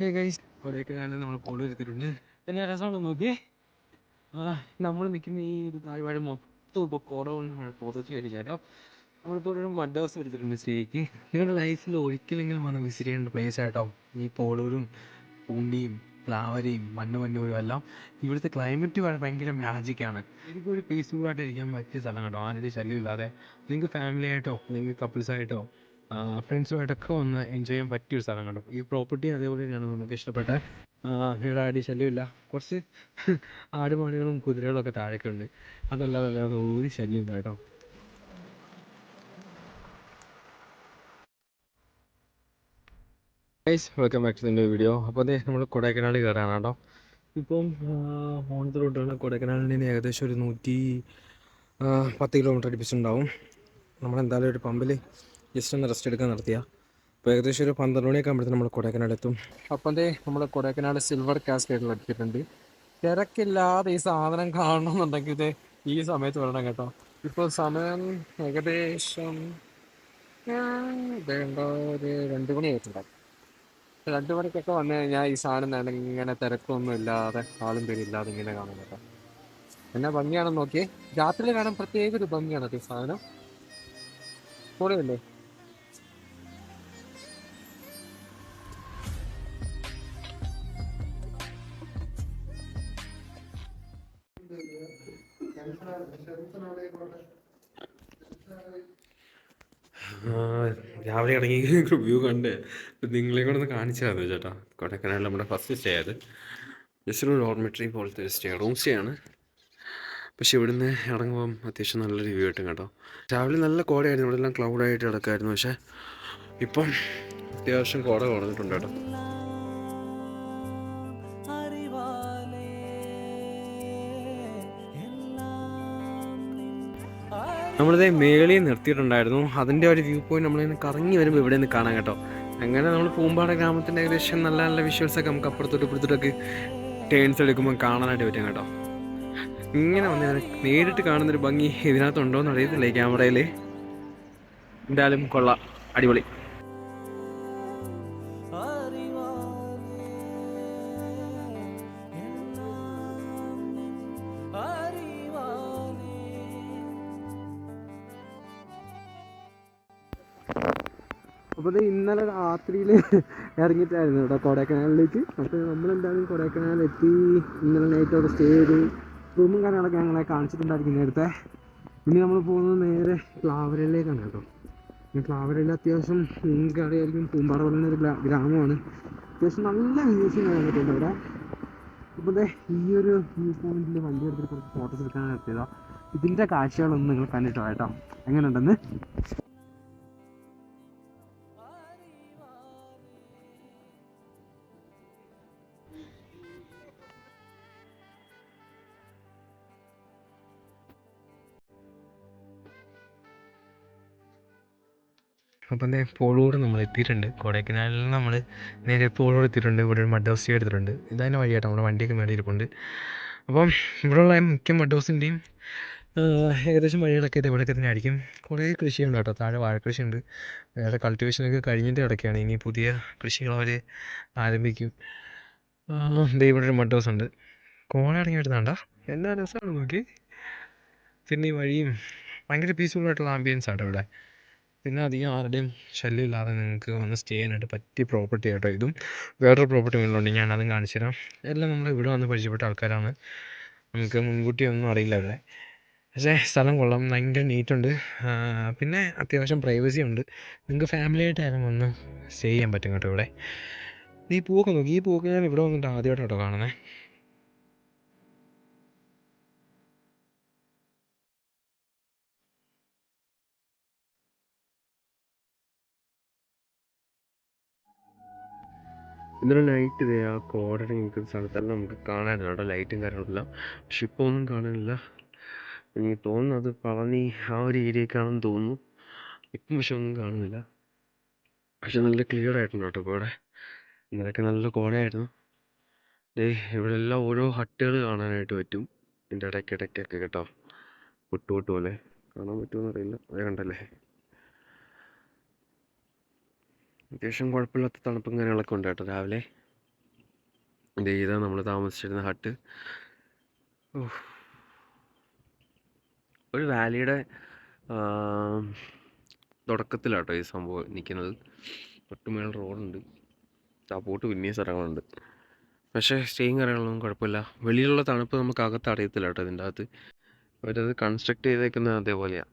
Hey guys നമ്മൾ നിൽക്കുന്ന ഈ ഒരു താഴ്വാഴ മൊത്തം ഇപ്പോൾ കുറവ് പുതച്ച് കഴിഞ്ഞാലോ നമ്മളിപ്പോൾ ഒരു ഹൗസ് എടുത്തിട്ടുണ്ട് സ്റ്റേക്ക് നിങ്ങളുടെ ലൈഫിൽ ഒരിക്കലെങ്കിലും വന്ന് വിസിറ്റ് ചെയ്യേണ്ട പ്ലേസ് ആയിട്ടോ ഈ പോളൂരും പൂണ്ടിയും പ്ലാവരയും മണ്ണ് മഞ്ഞൂരും എല്ലാം ഇവിടുത്തെ ക്ലൈമറ്റ് ഭയങ്കര മാജിക്കാണ് എനിക്കൊരു പീസ്ഫുൾ ആയിട്ട് ഇരിക്കാൻ പറ്റിയ സ്ഥലം കേട്ടോ. ആരുടെ ശല്യമില്ലാതെ നിങ്ങൾക്ക് ഫാമിലി ആയിട്ടോ? അല്ലെങ്കിൽ കപ്പിൾസ് ആയിട്ടോ? ഫ്രണ്ട്സുമായിട്ടൊക്കെ ഒന്ന് എൻജോയ് ചെയ്യാൻ പറ്റിയൊരു സ്ഥലം കണ്ടു. ഈ പ്രോപ്പർട്ടി അതേപോലെ തന്നെയാണ് നമുക്ക് ഇഷ്ടപ്പെട്ട. ഇവിടെ ആടി ശല്യമില്ല. കുറച്ച് ആടുമാടുകളും കുതിരകളും ഒക്കെ താഴേക്ക് ഉണ്ട്. അതല്ലാതെ വേറെ ഒരു ശല്യമില്ല കേട്ടോ. Guys welcome back to the video അപ്പോൾ അതെ നമ്മൾ കൊടൈക്കനാൽ കയറാണ് കേട്ടോ. ഇപ്പം ഓണത്തെ റൂട്ടാണ് കൊടൈക്കനാലിൽ നിന്ന് ഏകദേശം ഒരു നൂറ്റി പത്ത് കിലോമീറ്റർ അടുപ്പിച്ചുണ്ടാവും. നമ്മളെന്തായാലും ഒരു പമ്പിൽ ജസ്റ്റ് ഒന്ന് റെസ്റ്റ് എടുക്കാൻ നടത്തിയ അപ്പോൾ ഏകദേശം ഒരു പന്ത്രണ്ട് മണിയൊക്കെ ആകുമ്പോഴത്തേക്കും നമ്മൾ കൊടൈക്കനാൽ എത്തും. അപ്പം തന്നെ നമ്മൾ കൊടൈക്കനാൽ സിൽവർ കാസ്കേഡിൽ എടുത്തിട്ടുണ്ട് തിരക്കില്ലാതെ ഈ സാധനം കാണണമെന്നുണ്ടെങ്കിൽ ഇത് ഈ സമയത്ത് വരണം കേട്ടോ. ഇപ്പോൾ സമയം ഏകദേശം വേണ്ട ഒരു രണ്ട് മണി ആയിട്ടുണ്ടാവും രണ്ട് മണിക്കൊക്കെ വന്നു കഴിഞ്ഞാൽ ഈ സാധനം തന്നെ ഇങ്ങനെ തിരക്കൊന്നും ഇല്ലാതെ ആളും പേരില്ലാതെ ഇങ്ങനെ കാണാൻ കേട്ടോ. എന്നാ ഭംഗിയാണെന്ന് നോക്കിയേ. രാത്രി കാണാൻ പ്രത്യേക ഒരു ഭംഗിയാണ് ഈ സാധനം. പൊളിയല്ലേ രാവിലെ ഇറങ്ങി വ്യൂ കണ്ട് നിങ്ങളെ കൂടെ ഒന്ന് കാണിച്ചായിരുന്നു ചേട്ടാ. കൊടൈക്കനാലിൽ നമ്മുടെ ഫസ്റ്റ് സ്റ്റേ അത് ജസ്റ്റ് ഒരു ഡോർമെട്രി പോലത്തെ സ്റ്റേ റൂം സ്റ്റേ ആണ്. പക്ഷെ ഇവിടുന്ന് ഇറങ്ങുമ്പം അത്യാവശ്യം നല്ല റിവ്യൂ കിട്ടും കേട്ടോ. രാവിലെ നല്ല കോടയായിരുന്നു ഇവിടെ എല്ലാം ക്ലൗഡായിട്ട് കിടക്കായിരുന്നു പക്ഷേ ഇപ്പം അത്യാവശ്യം കോട കുറഞ്ഞിട്ടുണ്ട് കേട്ടോ. നമ്മളിത് മേളിൽ നിർത്തിയിട്ടുണ്ടായിരുന്നു. അതിന്റെ ഒരു വ്യൂ പോയിന്റ് നമ്മളിങ്ങനെ കറങ്ങി വരുമ്പോൾ ഇവിടെ നിന്ന് കാണാം കേട്ടോ. അങ്ങനെ നമ്മൾ പൂമ്പാട ഗ്രാമത്തിന്റെ ഏകദേശം നല്ല നല്ല വിഷ്വൽസൊക്കെ നമുക്ക് അപ്പുറത്തോട്ട് ഇപ്പുറത്തോട്ടൊക്കെ ടേൺസ് എടുക്കുമ്പോൾ കാണാനായിട്ട് പറ്റും കേട്ടോ. ഇങ്ങനെ വന്ന് നേരിട്ട് കാണുന്നൊരു ഭംഗി ഇതിനകത്തുണ്ടോയെന്ന് അറിയത്തില്ലേ ക്യാമറയിൽ എന്തായാലും കൊള്ളാം. അടിപൊളി. അപ്പോൾ ഇന്നലെ രാത്രിയിൽ ഇറങ്ങിയിട്ടായിരുന്നു കേട്ടോ കൊടൈക്കനാലിലേക്ക്. അപ്പോൾ നമ്മളെന്തായാലും കൊടൈക്കനാൽ എത്തി ഇന്നലെ നൈറ്റ് അവിടെ സ്റ്റേ ചെയ്ത്. റൂമും കാര്യങ്ങളൊക്കെ ഞങ്ങളെ കാണിച്ചിട്ടുണ്ടായിരിക്കും നേരത്തെ. ഇനി നമ്മൾ പോകുന്നത് നേരെ പ്ലാവരയിലേക്കാണ് കേട്ടോ. പ്ലാവരയിൽ അത്യാവശ്യം നിങ്ങൾക്ക് അറിയായിരിക്കും പൂമ്പാറ പറയുന്ന ഒരു ഗ്രാമമാണ്. അത്യാവശ്യം നല്ല വ്യൂസും പറ്റുന്നുണ്ട് അവിടെ. അപ്പോൾ അതെ ഈ ഒരു വ്യൂ പോയിന്റിൽ വണ്ടി എടുത്തിട്ട് കുറച്ച് ഫോട്ടോസ് എടുക്കാൻ എത്തിയതാണ് ഇതിന്റെ കാഴ്ചകളൊന്നും നിങ്ങൾ കണ്ടിട്ടോ കേട്ടോ. എങ്ങനെയുണ്ടെന്ന്? അപ്പം ദേ പോളൂർ നമ്മൾ എത്തിയിട്ടുണ്ട്. കൊടൈക്കനാലിൽ നിന്ന് നമ്മൾ നേരെ പോളൂർ എത്തിയിട്ടുണ്ട്. ഇവിടെ ഒരു മഡ് ഹൗസ് എടുത്തിട്ടുണ്ട്. ഇതതിന്റെ വഴിയായിട്ട് നമ്മുടെ വണ്ടിയൊക്കെ മേളിൽ ഇരിപ്പുണ്ട്. അപ്പം ഇവിടെയുള്ള മിക്ക മഡ് ഹൗസിന്റെയും ഏകദേശം വഴികളൊക്കെ ഇതേപോലെയൊക്കെ തന്നെ ആയിരിക്കും. കുറേ കൃഷിയുണ്ട് കേട്ടോ. താഴെ വാഴക്കൃഷിയുണ്ട് വേറെ കൾട്ടിവേഷനൊക്കെ കഴിഞ്ഞിട്ട് കിടക്കുകയാണ്. ഇനി പുതിയ കൃഷികൾ അവർ ആരംഭിക്കും. ഇവിടെ ഒരു മഡ് ഹൗസ് ഉണ്ട്. കോണ ഇറങ്ങി വരുന്നുണ്ടോ എന്നാ രസമാണ് നോക്കി. പിന്നെ ഈ വഴിയും ഭയങ്കര പീസ്ഫുൾ ആയിട്ടുള്ള ആംബിയൻസ് ആണ് ഇവിടെ. പിന്നെ അധികം ആരുടെയും ശല്യമില്ലാതെ നിങ്ങൾക്ക് വന്ന് സ്റ്റേ ചെയ്യാനായിട്ട് പറ്റിയ പ്രോപ്പർട്ടി ആട്ടോ ഇതും. വേറൊരു പ്രോപ്പർട്ടി മുകളിലുണ്ട് ഞാൻ അതും കാണിച്ചു തരാം. എല്ലാം നമ്മൾ ഇവിടെ വന്ന് പരിചയപ്പെട്ട ആൾക്കാരാണ്. നമുക്ക് മുൻകൂട്ടി ഒന്നും അറിയില്ല ഇവിടെ. പക്ഷേ സ്ഥലം കൊള്ളാം. ഭയങ്കര നീറ്റുണ്ട് പിന്നെ അത്യാവശ്യം പ്രൈവസി ഉണ്ട്. നിങ്ങൾക്ക് ഫാമിലി ആയിട്ടായാലും വന്ന് സ്റ്റേ ചെയ്യാൻ പറ്റും കേട്ടോ ഇവിടെ. ഈ പൂവൊക്കെ നോക്കി. ഈ പൂവൊക്കെ ഞാൻ ഇവിടെ വന്നിട്ട് ആദ്യമായിട്ടോ കാണുന്നത് ഇന്നലെ നൈറ്റ് ഇതേ ആ കോടനെ നിൽക്കുന്ന സ്ഥലത്തെല്ലാം നമുക്ക് കാണാനില്ല അവിടെ ലൈറ്റും കാര്യങ്ങളെല്ലാം. പക്ഷെ ഇപ്പോൾ ഒന്നും കാണാനില്ല. എനിക്ക് തോന്നുന്നു അത് പളനി ആ ഒരു ഏരിയക്കാണെന്ന് തോന്നുന്നു. ഇപ്പം പക്ഷെ ഒന്നും കാണുന്നില്ല. പക്ഷെ നല്ല ക്ലിയർ ആയിട്ടുണ്ട് കേട്ടോ ഇവിടെ. ഇന്നലെയൊക്കെ നല്ല കോടയായിരുന്നു. ഡേ ഇവിടെ എല്ലാം ഓരോ ഹട്ടുകൾ കാണാനായിട്ട് പറ്റും. ഇതിന്റെ ഇടയ്ക്കിടയ്ക്കൊക്കെ കേട്ടോ. പുട്ടുപുട്ട് പോലെ. കാണാൻ പറ്റുമോ അറിയില്ല അത് കണ്ടല്ലേ? അത്യാവശ്യം കുഴപ്പമില്ലാത്ത തണുപ്പും കാര്യങ്ങളൊക്കെ ഉണ്ട് കേട്ടോ രാവിലെ. ഇത് ഇതാ നമ്മൾ താമസിച്ചിരുന്ന ഹട്ട് ഒരു വാലിയുടെ തുടക്കത്തിലാട്ടോ ഈ സംഭവം നിൽക്കുന്നത് തൊട്ടുമേൽ റോഡുണ്ട്. സപ്പോർട്ട് പിന്നെയും സ്ഥലങ്ങളുണ്ട്. പക്ഷേ സ്റ്റേയും കാര്യങ്ങളൊന്നും കുഴപ്പമില്ല. വെളിയിലുള്ള തണുപ്പ് നമുക്ക് അകത്ത് അറിയത്തില്ല കേട്ടോ ഇതിന്റെ അകത്ത്. അവരത് കൺസ്ട്രക്ട് ചെയ്തേക്കുന്നത് അതേപോലെയാണ്